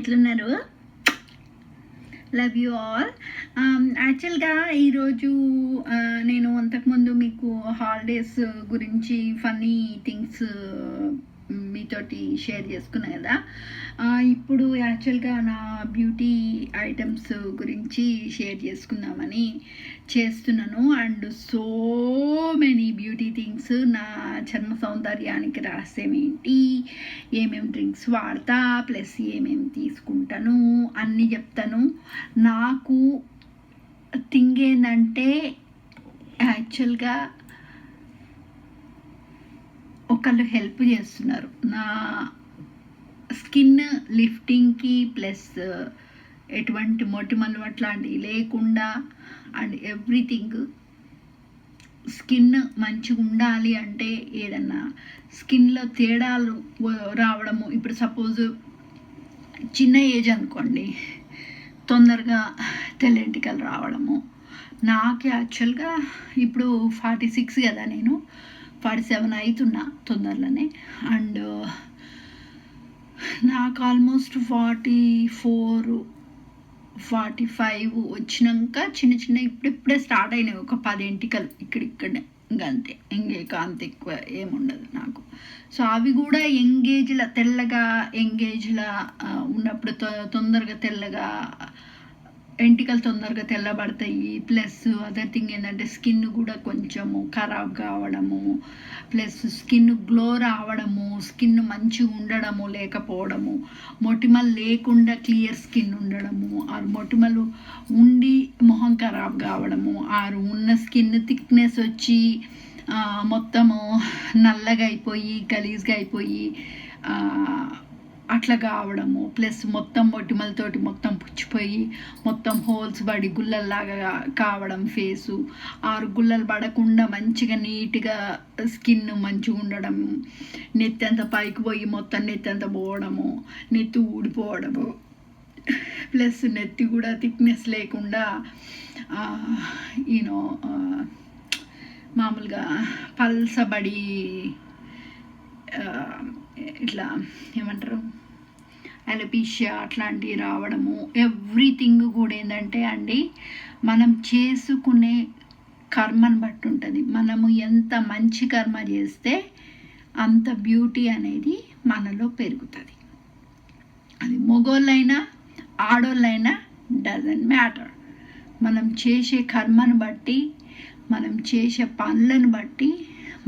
ఎట్లున్నారు love you all యాక్చువల్గా ఈరోజు నేను అంతకుముందు మీకు హాలిడేస్ గురించి ఫన్నీ థింగ్స్ uh, మీతోటి షేర్ చేసుకున్నా కదా. ఇప్పుడు యాక్చువల్గా నా బ్యూటీ ఐటమ్స్ గురించి షేర్ చేసుకుందామని చేస్తున్నాను. అండ్ సో నా చర్మ సౌందర్యానికి రహస్యం ఏంటి? ఏమేమి డ్రింక్స్ వాడతా? ప్లస్ ఏమేమి తీసుకుంటాను? అన్నీ చెప్తాను. నాకు థింగ్ ఏంటంటే యాక్చువల్గా ఒకళ్ళు హెల్ప్ చేస్తున్నారు. నా స్కిన్ లిఫ్టింగ్కి ప్లస్ ఎటువంటి మొటిమలు అట్లాంటివి లేకుండా అండ్ ఎవ్రీథింగ్ స్కిన్ మంచిగా ఉండాలి అంటే ఏదన్నా స్కిన్లో తేడాలు రావడము. ఇప్పుడు సపోజ్ చిన్న ఏజ్ అనుకోండి. తొందరగా తెల్లెంటికలు రావడము. నాకు యాక్చువల్గా ఇప్పుడు ఫార్టీ సిక్స్ కదా నేను. ఫార్టీ సెవెన్ అవుతున్నా తొందరలోనే. అండ్ నాకు almost forty four forty five వచ్చినాక చిన్న చిన్న ఇప్పుడిప్పుడే స్టార్ట్ అయినాయి. ఒక పది ఎంటికలు ఇక్కడిక్కడే. ఇంకా అంతే. అంత ఎక్కువ ఏముండదు నాకు. సో అవి కూడా ఎంగేజ్ల తెల్లగా ఎంగేజ్ల ఉన్నప్పుడు తొ- తొందరగా తెల్లగా వెంటికలు తొందరగా తెల్లబడతాయి. ప్లస్ అదర్ థింగ్ ఏంటంటే స్కిన్ కూడా కొంచెము ఖరాబ్ కావడము. ప్లస్ స్కిన్ గ్లో రావడము స్కిన్ మంచిగా ఉండడము లేకపోవడము. మొటిమలు లేకుండా క్లియర్ స్కిన్ ఉండడము. ఆరు మొటిమలు ఉండి మొహం ఖరాబ్ కావడము. ఆరు ఉన్న స్కిన్ థిక్నెస్ వచ్చి మొత్తము నల్లగా అయిపోయి గలీజ్గా అయిపోయి అట్లా కావడము. ప్లస్ మొత్తం మొటిమలతోటి మొత్తం పుచ్చిపోయి మొత్తం హోల్స్ పడి గుల్లల్లాగా కావడం ఫేసు ఆరు గుల్లలు పడకుండా మంచిగా నీట్గా స్కిన్ మంచిగా ఉండడం. నెత్తి అంతా పైకి పోయి మొత్తం నెత్తి అంతా పోవడము. నెత్తి ఊడిపోవడము. ప్లస్ నెత్తి కూడా థిక్నెస్ లేకుండా యూనో మామూలుగా పల్సబడి ఇట్లా ఏమంటారు? అలపీషియా అట్లాంటివి రావడము ఎవ్రీథింగ్ కూడా ఏంటంటే అండి మనం చేసుకునే కర్మను బట్టి ఉంటుంది. మనము ఎంత మంచి కర్మ చేస్తే అంత బ్యూటీ అనేది మనలో పెరుగుతుంది. అది మొగోళ్ళైనా ఆడోళ్ళైనా డజంట్ మ్యాటర్ మనం చేసే కర్మను బట్టి మనం చేసే పనులను బట్టి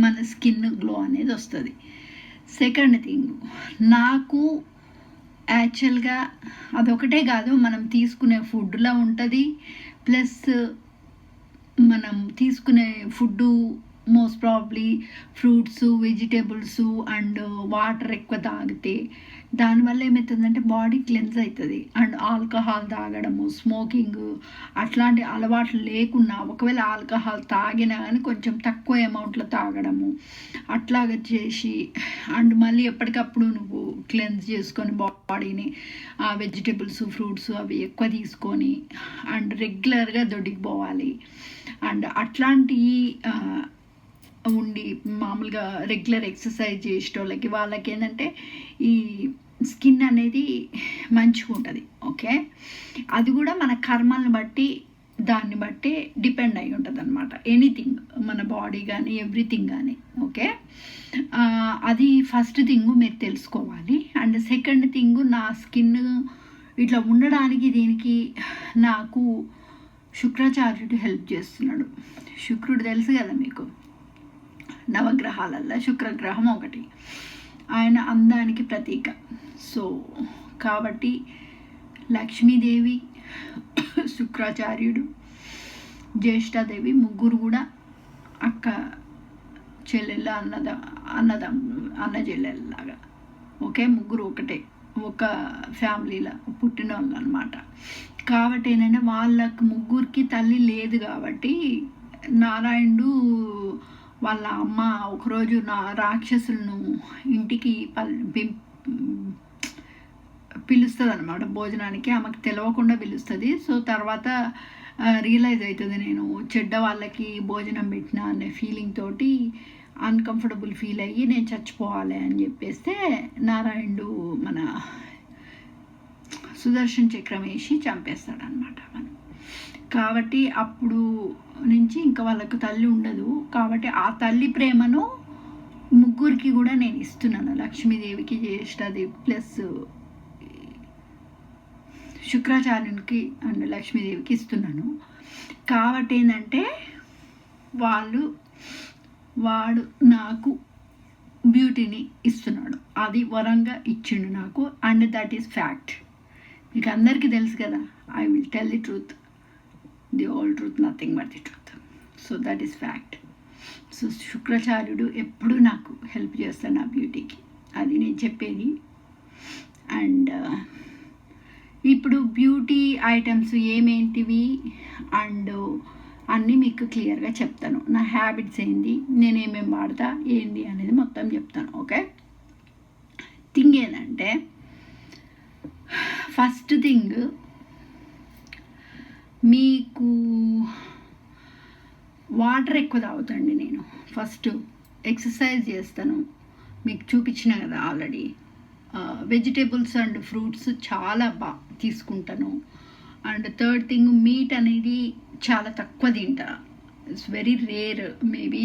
మన స్కిన్ గ్లో అనేది వస్తుంది. సెకండ్ థింగ్ నాకు యాక్చువల్గా అదొకటే కాదు మనం తీసుకునే ఫుడ్లో ఉంటుంది. ప్లస్ మనం తీసుకునే food most probably fruits vegetables and water ఎక్కువ తాగితే దానివల్ల ఏమవుతుందంటే బాడీ క్లెన్స్ అవుతుంది అండ్ ఆల్కహాల్ తాగడము స్మోకింగ్ అట్లాంటి అలవాట్లు లేకున్నా ఒకవేళ ఆల్కహాల్ తాగినా కానీ కొంచెం తక్కువ అమౌంట్లో తాగడము అట్లాగా చేసి అండ్ మళ్ళీ ఎప్పటికప్పుడు నువ్వు క్లెన్స్ చేసుకొని బాడీని ఆ వెజిటేబుల్స్ ఫ్రూట్స్ అవి ఎక్కువ తీసుకొని అండ్ రెగ్యులర్గా దొడ్డికి పోవాలి అండ్ అట్లాంటి ఉండి మామూలుగా రెగ్యులర్ ఎక్సర్సైజ్ చేసేటోళ్ళకి వాళ్ళకి ఏంటంటే ఈ స్కిన్ అనేది మంచిగా ఉంటుంది ఓకే? అది కూడా మన కర్మల్ని బట్టి దాన్ని బట్టి డిపెండ్ అయి ఉంటుంది అనమాట ఎనీథింగ్ మన బాడీ కానీ ఎవ్రీథింగ్ కానీ ఓకే? అది ఫస్ట్ థింగ్ మీరు తెలుసుకోవాలి. అండ్ సెకండ్ థింగ్ నా స్కిన్ ఇట్లా ఉండడానికి దీనికి నాకు శుక్రాచార్యుడు హెల్ప్ చేస్తున్నాడు. శుక్రుడు తెలుసు కదా మీకు? నవగ్రహాలల్లో శుక్రగ్రహం ఒకటి. ఆయన అందానికి ప్రతీక. సో కాబట్టి లక్ష్మీదేవి శుక్రాచార్యుడు జ్యేష్ఠాదేవి ముగ్గురు కూడా అక్క చెల్లెళ్ళ అన్నద అన్నదం అన్న చెల్లెళ్ళలాగా. ఒకే ముగ్గురు ఒకటే. ఒక ఫ్యామిలీలో పుట్టిన వాళ్ళు అనమాట కాబట్టి ఏంటంటే వాళ్ళకు ముగ్గురికి తల్లి లేదు కాబట్టి నారాయణుడు వాళ్ళ అమ్మ ఒకరోజు నా రాక్షసులను ఇంటికి పిం- పిలుస్తుంది అనమాట భోజనానికి ఆమెకు తెలియకుండా పిలుస్తుంది. సో తర్వాత రియలైజ్ అవుతుంది నేను చెడ్డ వాళ్ళకి భోజనం పెట్టిన అనే ఫీలింగ్ తోటి అన్కంఫర్టబుల్ ఫీల్ అయ్యి నేను చచ్చిపోవాలి అని చెప్పేస్తే నారాయణుడు మన సుదర్శన్ చక్రం వేసి చంపేస్తాడనమాట మనం కాబట్టి అప్పుడు నుంచి ఇంకా వాళ్ళకు తల్లి ఉండదు. కాబట్టి ఆ తల్లి ప్రేమను ముగ్గురికి కూడా నేను ఇస్తున్నాను. లక్ష్మీదేవికి జ్యేష్ఠదేవి ప్లస్ శుక్రాచార్యునికి అండ్ లక్ష్మీదేవికి ఇస్తున్నాను. కాబట్టి ఏంటంటే వాళ్ళు వాడు నాకు బ్యూటీని ఇస్తున్నాడు. అది వరంగా ఇచ్చిండు నాకు అండ్ దట్ ఈస్ ఫ్యాక్ట్. మీకు అందరికీ తెలుసు కదా. I will tell the truth. The whole truth nothing but the truth so that is fact so శుక్రాచార్యుడు ఎప్పుడూ నాకు హెల్ప్ చేస్తాడు నా బ్యూటీకి అది నేను చెప్పేది. అండ్ uh, ఇప్పుడు బ్యూటీ ఐటమ్స్ ఏమేంటివి? అండ్ uh, అన్నీ మీకు క్లియర్గా చెప్తాను. నా హ్యాబిట్స్ ఏంటి నేను ఏమేమి వాడతా? ఏంటి అనేది మొత్తం చెప్తాను. ఓకే థింగ్ ఏంటంటే ఫస్ట్ థింగ్ మీకు వాటర్ ఎక్కువ తాగుతండి నేను. ఫస్ట్ ఎక్సర్సైజ్ చేస్తాను. మీకు చూపించిన కదా ఆల్రెడీ వెజిటేబుల్స్ అండ్ ఫ్రూట్స్ చాలా బాగా తీసుకుంటాను. అండ్ థర్డ్ థింగ్ మీట్ అనేది చాలా తక్కువ తింటా. ఇట్స్ వెరీ రేర్ మేబీ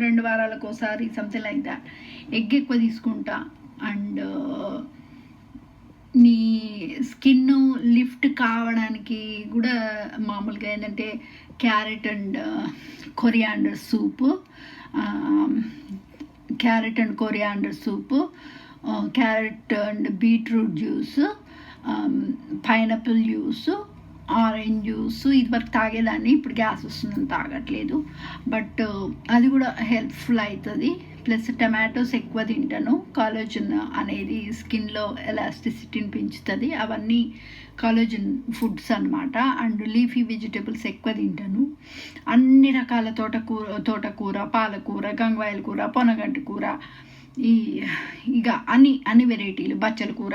రెండు వారాలకు ఒకసారి సంథింగ్ లైక్ దాట్ ఎగ్ ఎక్కువ తీసుకుంటా. అండ్ నీ స్కిన్ లిఫ్ట్ కావడానికి కూడా మామూలుగా ఏంటంటే carrot and coriander soup carrot and coriander soup carrot and beetroot juice pineapple juice orange juice ఇది వరకు తాగేదాన్ని. ఇప్పుడు గ్యాస్ వస్తుందని తాగట్లేదు. బట్ అది కూడా హెల్ప్ఫుల్ అవుతుంది ప్లస్ టమాటోస్ ఎక్కువ తింటాను. కాలోజన్ అనేది స్కిన్లో ఎలాస్టిసిటీని పెంచుతుంది. అవన్నీ కాలోజన్ ఫుడ్స్ అనమాట అండ్ లీఫీ వెజిటేబుల్స్ ఎక్కువ తింటాను. అన్ని రకాల తోటకూర తోటకూర పాలకూర గంగవాయల కూర పొనగంటి కూర ఈ ఇక అన్ని అన్ని వెరైటీలు బచ్చల కూర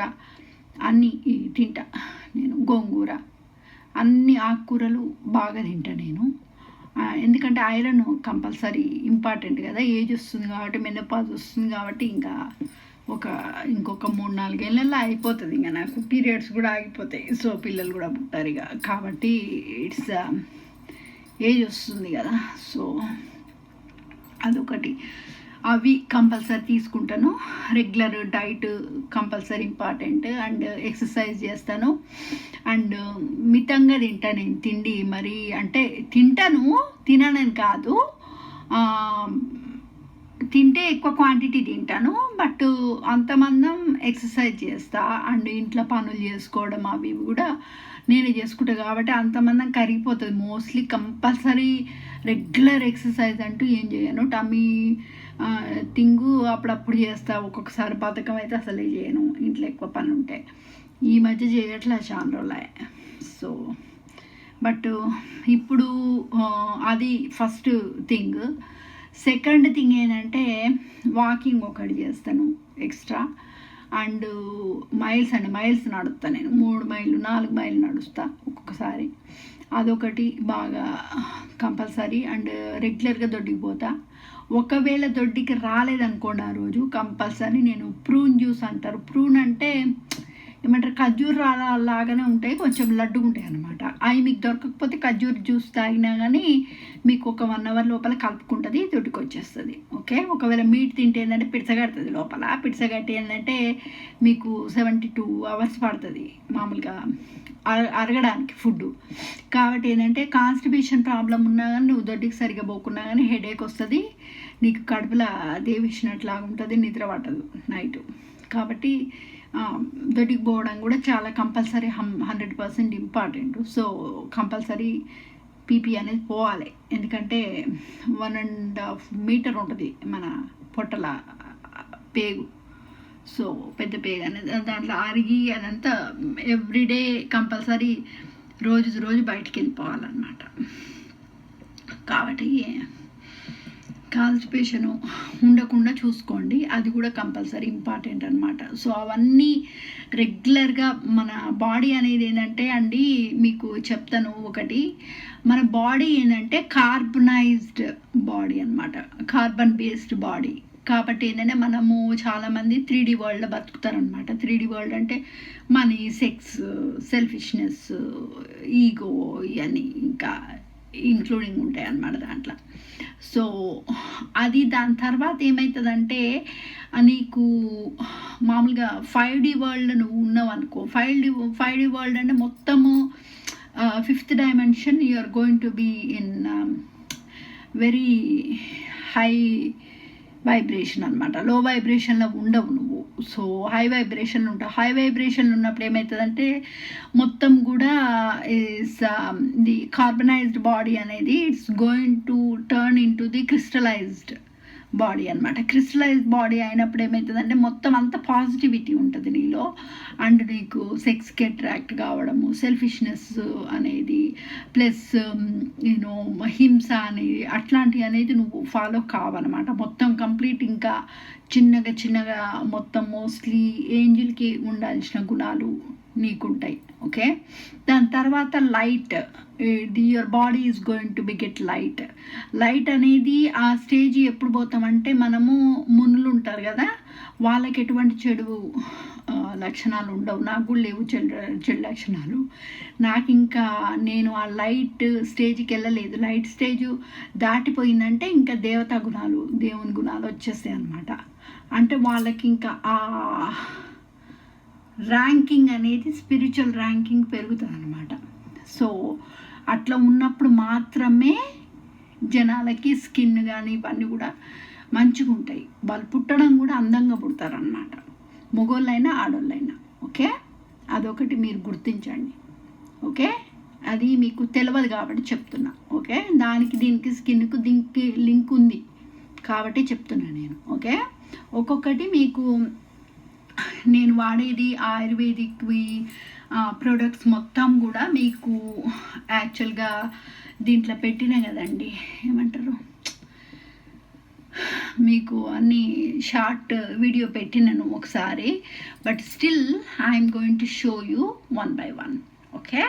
అన్నీ తింటా నేను. గోంగూర. అన్ని ఆకుకూరలు బాగా తింటా నేను. ఎందుకంటే ఐరన్ కంపల్సరీ ఇంపార్టెంట్ కదా ఏజ్ వస్తుంది కాబట్టి మెనపాజ్ వస్తుంది కాబట్టి ఇంకా ఒక ఇంకొక మూడు నాలుగేళ్ళల్లో అయిపోతుంది. ఇంకా నాకు పీరియడ్స్ కూడా ఆగిపోతాయి. సో పిల్లలు కూడా పుట్టారు ఇక. కాబట్టి ఇట్స్ ఏజ్ వస్తుంది కదా. సో అదొకటి. అవి కంపల్సరీ తీసుకుంటాను. Regular diet compulsory important and exercise చేస్తాను. అండ్ మితంగా తింటా నేను తిండి మరి అంటే తింటాను తిననని కాదు. తింటే ఎక్కువ క్వాంటిటీ తింటాను. బట్ అంతమందం ఎక్సర్సైజ్ చేస్తా. అండ్ ఇంట్లో పనులు చేసుకోవడం అవి కూడా నేనే చేసుకుంటా కాబట్టి అంతమందం కరిగిపోతుంది. మోస్ట్లీ కంపల్సరీ రెగ్యులర్ ఎక్సర్సైజ్ అంటూ ఏం చేయను. టమీ తింగు అప్పుడప్పుడు చేస్తా. ఒక్కొక్కసారి బతకం అయితే అసలే చేయను. ఇంట్లో ఎక్కువ పని ఉంటే ఈ మధ్య చేయట్లే చాలా రోజులే. సో బట్ ఇప్పుడు అది ఫస్ట్ థింగ్ సెకండ్ థింగ్ ఏంటంటే వాకింగ్ ఒకటి చేస్తాను. ఎక్స్ట్రా అండ్ మైల్స్ అండి మైల్స్ నడుస్తా నేను. మూడు మైళ్ళు నాలుగు మైళ్ళు నడుస్తా ఒక్కొక్కసారి. అదొకటి బాగా కంపల్సరీ. అండ్ రెగ్యులర్గా దొడ్డికి పోతా. ఒకవేళ దొడ్డికి రాలేదనుకోండి ఆ రోజు కంపల్సరీ నేను ప్రూన్ జ్యూస్ అంటారు. ప్రూన్ అంటే ఏమంటారు ఖర్జూర్ లాగానే ఉంటాయి కొంచెం లడ్డుగా ఉంటాయి అనమాట అవి మీకు దొరకకపోతే ఖర్జూర్ జ్యూస్ తాగినా కానీ మీకు ఒక వన్ అవర్ లోపల కలుపుకుంటుంది దొడ్డుకు వచ్చేస్తుంది ఓకే? ఒకవేళ మీట్ తింటే ఏంటంటే పిడసగడుతుంది లోపల. పిడసగట్టి ఏంటంటే మీకు సెవెంటీ టూ అవర్స్ పడుతుంది మామూలుగా అరగడానికి ఫుడ్ కాబట్టి ఏంటంటే కాన్స్టిపేషన్ ప్రాబ్లం ఉన్నా కానీ నువ్వు దొడ్డికి సరిగా పోకున్నా కానీ హెడేక్ వస్తుంది. నీకు కడుపులో దేవిచ్చినట్లాగా ఉంటుంది నిద్ర పట్టదు నైట్. కాబట్టి దొరికిపోవడం పోవడం కూడా చాలా compulsory hmm hundred percent important. So compulsory PP అనేది పోవాలి. ఎందుకంటే వన్ అండ్ హాఫ్ మీటర్ ఉంటుంది మన పొట్టల పేగు. సో పెద్ద పేగు అనేది దాంట్లో అరిగి అదంతా ఎవ్రీడే కంపల్సరీ రోజు రోజు బయటికి వెళ్ళిపోవాలన్నమాట. కాబట్టి కాన్స్టిపేషను ఉండకుండా చూసుకోండి. అది కూడా కంపల్సరీ ఇంపార్టెంట్ అనమాట సో అవన్నీ రెగ్యులర్గా మన బాడీ అనేది ఏంటంటే అండి మీకు చెప్తాను ఒకటి. మన బాడీ ఏంటంటే కార్బనైజ్డ్ బాడీ అనమాట కార్బన్ బేస్డ్ బాడీ. కాబట్టి ఏంటంటే మనము చాలామంది త్రీ డి వరల్డ్లో బతుకుతారనమాట త్రీ డి వరల్డ్ అంటే మనీ సెక్స్ సెల్ఫిష్నెస్ ఈగో ఇవన్నీ ఇంకా ఇంక్లూడింగ్ ఉంటాయి అన్నమాట దాంట్లో. సో అది దాని తర్వాత ఏమవుతుందంటే నీకు మామూలుగా ఫైవ్ డి వరల్డ్ నువ్వు ఉన్నావు అనుకో five D five D world అంటే మొత్తము fifth dimension you are going to be in very high vibration అనమాట లో వైబ్రేషన్లో ఉండవు నువ్వు. సో హై వైబ్రేషన్ ఉంటావు హై వైబ్రేషన్ ఉన్నప్పుడు ఏమవుతుందంటే మొత్తం కూడా ఇస్ ది కార్బనైజ్డ్ బాడీ అనేది it's going to turn into the crystallized body అనమాట క్రిస్టలైజ్డ్ బాడీ అయినప్పుడు ఏమవుతుందంటే మొత్తం అంత పాజిటివిటీ ఉంటుంది నీలో. అండ్ నీకు సెక్స్కి అట్రాక్ట్ కావడము సెల్ఫిష్నెస్ అనేది ప్లస్ యూనో um, హింస అనేది అట్లాంటివి అనేది నువ్వు ఫాలో కావన్నమాట. మొత్తం కంప్లీట్ ఇంకా చిన్నగా చిన్నగా మొత్తం మోస్ట్లీ ఏంజిల్కి ఉండాల్సిన గుణాలు నీకుంటాయి. ఓకే దాని తర్వాత light the your body is going to be get light light అనేది ఆ స్టేజ్ ఎప్పుడు పోతామంటే మనము మునులు ఉంటారు కదా వాళ్ళకి ఎటువంటి చెడు లక్షణాలు ఉండవు. నాకు కూడా లేవు చెడు చెడు లక్షణాలు. నాకు ఇంకా నేను ఆ లైట్ స్టేజ్కి వెళ్ళలేదు. లైట్ స్టేజ్ దాటిపోయిందంటే ఇంకా దేవతా గుణాలు దేవుని గుణాలు వచ్చేస్తాయి అనమాట అంటే వాళ్ళకి ఇంకా ఆ ర్యాంకింగ్ అనేది స్పిరిచువల్ ర్యాంకింగ్ పెరుగుతుంది అనమాట సో అట్లా ఉన్నప్పుడు మాత్రమే జనాలకి స్కిన్ కానీ ఇవన్నీ కూడా మంచిగా ఉంటాయి వాళ్ళు పుట్టడం కూడా అందంగా పుడతారనమాట మగోళ్ళైనా ఆడోళ్ళైనా. ఓకే? అదొకటి మీరు గుర్తించండి. ఓకే? అది మీకు తెలియదు కాబట్టి చెప్తున్నా. ఓకే? దానికి దీనికి స్కిన్కు దీనికి లింక్ ఉంది. కాబట్టి చెప్తున్నా నేను. ఓకే? ఒక్కొక్కటి మీకు నేను వాడేది ఆయుర్వేదిక్వి ప్రొడక్ట్స్ మొత్తం కూడా మీకు యాక్చువల్గా దీంట్లో పెట్టినా కదండి. ఏమంటారు? మీకు అన్ని షార్ట్ వీడియో పెట్టినాను ఒకసారి but still I'm going to show you one by one okay